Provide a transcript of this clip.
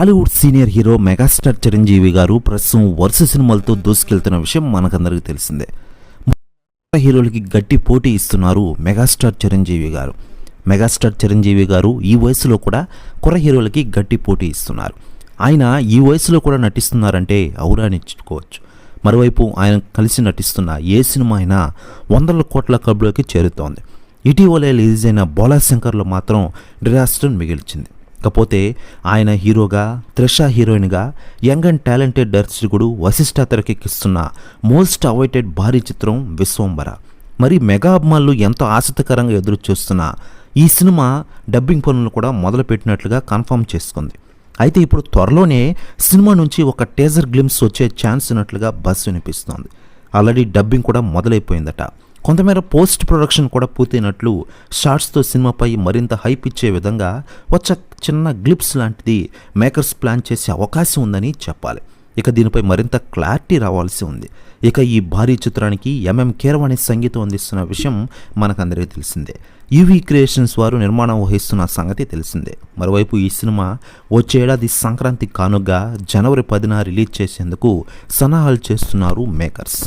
Tollywood senior hero megastar Chiranjeevi గారు ప్రస్తుతం వరుస సినిమాలతో దూసుకెళ్తున్న విషయం మనకందరికీ తెలిసిందే. హీరోలకి గట్టి పోటీ ఇస్తున్నారు మెగాస్టార్ చిరంజీవి గారు. మెగాస్టార్ చిరంజీవి గారు ఈ వయసులో కూడా కుర్ర హీరోలకి గట్టి పోటీ ఇస్తున్నారు. ఆయన ఈ వయసులో కూడా నటిస్తున్నారంటే ఔరానిచ్చుకోవచ్చు మరోవైపు ఆయన కలిసి నటిస్తున్న ఏ సినిమా అయినా వందల కోట్ల క్లబ్లోకి చేరుతోంది. ఇటీవలే రిలీజ్ అయిన బోలాశంకర్లో మాత్రం డిరాస్టర్ మిగిల్చింది. ఇకపోతే ఆయన హీరోగా త్రిష హీరోయిన్గా యంగ్ అండ్ టాలెంటెడ్ దర్శకుడు వశిష్ఠ తెరకెక్కిస్తున్న మోస్ట్ అవైటెడ్ భారీ చిత్రం విశ్వంబర. మరి మెగా అభిమానులు ఎంతో ఆసక్తికరంగా ఎదురు చూస్తున్న ఈ సినిమా డబ్బింగ్ పనులు కూడా మొదలుపెట్టినట్లుగా కన్ఫర్మ్ చేసుకుంది. అయితే ఇప్పుడు త్వరలోనే సినిమా నుంచి ఒక టేజర్ గ్లిమ్స్ వచ్చే ఛాన్స్ ఉన్నట్లుగా బస్ వినిపిస్తోంది. ఆల్రెడీ డబ్బింగ్ కూడా మొదలైపోయిందట. కొంతమేర పోస్ట్ ప్రొడక్షన్ కూడా పూర్తయినట్లు షార్ట్స్తో సినిమాపై మరింత హైప్ ఇచ్చే విధంగా వచ్చే చిన్న గ్లిప్స్ లాంటిది మేకర్స్ ప్లాన్ చేసే అవకాశం ఉందని చెప్పాలి. ఇక దీనిపై మరింత క్లారిటీ రావాల్సి ఉంది. ఇక ఈ భారీ చిత్రానికి ఎంఎం కీరవాణి సంగీతం అందిస్తున్న విషయం మనకందరికీ తెలిసిందే. యూవీ క్రియేషన్స్ వారు నిర్మాణం వహిస్తున్న సంగతి తెలిసిందే. మరోవైపు ఈ సినిమా వచ్చేడాది సంక్రాంతి కానుగ్గా జనవరి పదిన రిలీజ్ చేసేందుకు సన్నాహాలు చేస్తున్నారు మేకర్స్.